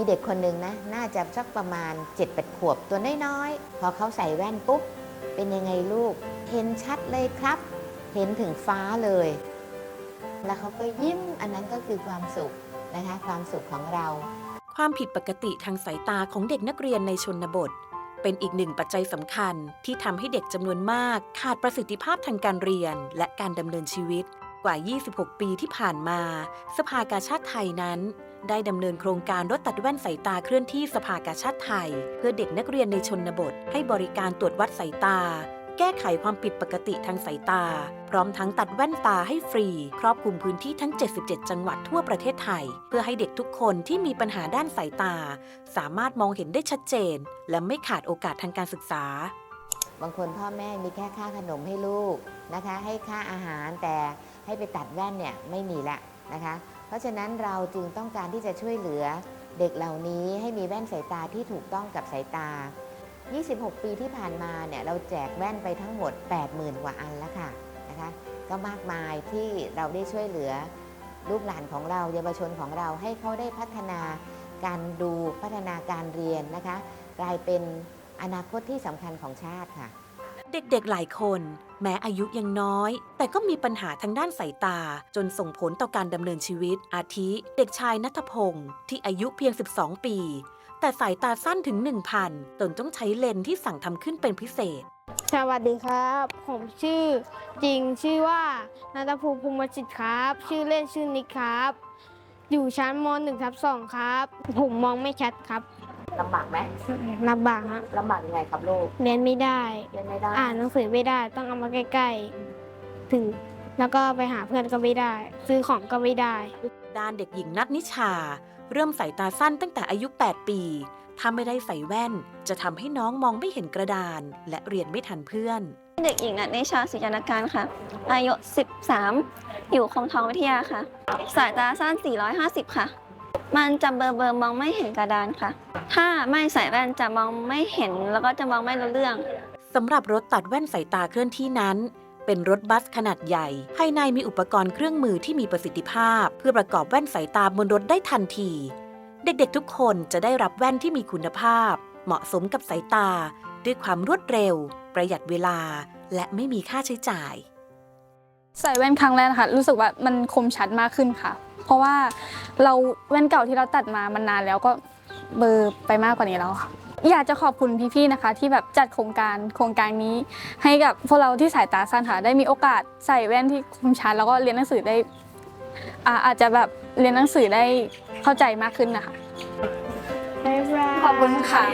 มีเด็กคนหนึ่งนะ น่าจะสักประมาณ7-8ขวบตัวน้อยๆ พอเขาใส่แว่นปุ๊บ เป็นยังไงลูก เห็นชัดเลยครับ เห็นถึงฟ้าเลย แล้วเขาก็ยิ้มอันนั้นก็คือความสุขนะคะ ความสุขของเรา ความผิดปกติทางสายตาของเด็กนักเรียนในชนบท เป็นอีกหนึ่งปัจจัยสำคัญที่ทำให้เด็กจำนวนมาก ขาดประสิทธิภาพทางการเรียนและการดำเนินชีวิต กว่า 26 ปีที่ผ่านมา สภากาชาติไทยนั้น ได้ดำเนินโครงการรถตัดแว่นสายตาเคลื่อนที่สภากาชาติไทย เพื่อเด็กนักเรียนในชนบท ให้บริการตรวจวัดสายตา แก้ไขความผิดปกติทางสายตา พร้อมทั้งตัดแว่นตาให้ฟรี ครอบคลุมพื้นที่ทั้ง 77 จังหวัดทั่วประเทศไทย เพื่อให้เด็กทุกคนที่มีปัญหาด้านสายตา สามารถมองเห็นได้ชัดเจน และไม่ขาดโอกาสทางการศึกษา บางคนพ่อแม่มีแค่ค่าขนมให้ลูกนะคะ ให้ค่าอาหารแต่ให้ไปตัดแว่นเนี่ยไม่มีละนะคะ เพราะฉะนั้นเราจึงต้องการที่จะช่วยเหลือเด็กเหล่านี้ให้มีแว่นสายตาที่ถูกต้องกับสายตา 26 ปีที่ผ่านมาเนี่ยเราแจกแว่นไปทั้งหมด 80,000 กว่าอันแล้วค่ะนะคะก็มากมายที่เราได้ช่วยเหลือลูกหลานของเราเยาวชนของเราให้เขาได้พัฒนาการดูพัฒนาการเรียนนะคะ กลายเป็นอนาคตที่สำคัญของชาติค่ะ เด็กๆหลายคน แม้อายุยังน้อย แต่ก็มีปัญหาทางด้านสายตา จนส่งผลต่อการดำเนินชีวิต อาทิ เด็กชายนัทพงศ์ที่อายุเพียง 12 ปี แต่สายตาสั้นถึง 1,000 จนต้องใช้เลนส์ที่สั่งทำขึ้นเป็นพิเศษ สวัสดีครับ ผมชื่อจริงชื่อว่านัทภูมิภูมิจิตครับ ชื่อเล่นชื่อนิกครับ อยู่ชั้นม .1 ทับ2ครับ ผมมองไม่ชัดครับ ลำบากไหมลำบากฮะลำบากยังไงครับลูกเรียนไม่ได้ เรียนไม่ได้อ่านหนังสือไม่ได้ ต้องเอามาใกล้ๆ ถึง แล้วก็ไปหาเพื่อนก็ไม่ได้ ซื้อของก็ไม่ได้ ด้านเด็กหญิงนัทนิชา เริ่มสายตาสั้นตั้งแต่อายุ 8 ปี ถ้าไม่ได้ใส่แว่น จะทำให้น้องมองไม่เห็นกระดาน และเรียนไม่ทันเพื่อน เด็กหญิงนัทนิชาศิจนการค่ะ อายุ 13 อยู่คงทองวิทยาค่ะ สายตาสั้น 450 ค่ะ มันจะเบลอเบลอๆมองไม่เห็นกระดานค่ะ ถ้าไม่ใส่แว่นจะมองไม่เห็นแล้วก็จะมองไม่รู้เรื่องสำหรับรถตัดแว่นสายตาเคลื่อนที่นั้น เป็นรถบัสขนาดใหญ่ ภายในมีอุปกรณ์เครื่องมือที่มีประสิทธิภาพ เพื่อประกอบแว่นสายตาบนรถได้ทันที เด็กๆทุกคนจะได้รับแว่นที่มีคุณภาพ เหมาะสมกับสายตา ด้วยความรวดเร็ว ประหยัดเวลา และไม่มีค่าใช้จ่าย ใส่แว่นครั้งแรกนะคะรู้สึกว่ามันคมชัดมากขึ้นค่ะ เพราะว่าเราแว่นเก่าที่เราตัดมามันนานแล้วก็เบลอร์ไปมากกว่านี้แล้วค่ะ อยากจะขอบคุณพี่ๆนะคะ ที่แบบจัดโครงการโครงการนี้ ให้กับพวกเราที่สายตาสั้นค่ะได้มีโอกาสใส่แว่นที่คมชัดแล้วก็เรียนหนังสือได้อ่าอาจจะแบบเรียนหนังสือได้เข้าใจมากขึ้นนะคะบ๊ายบายขอบคุณค่ะ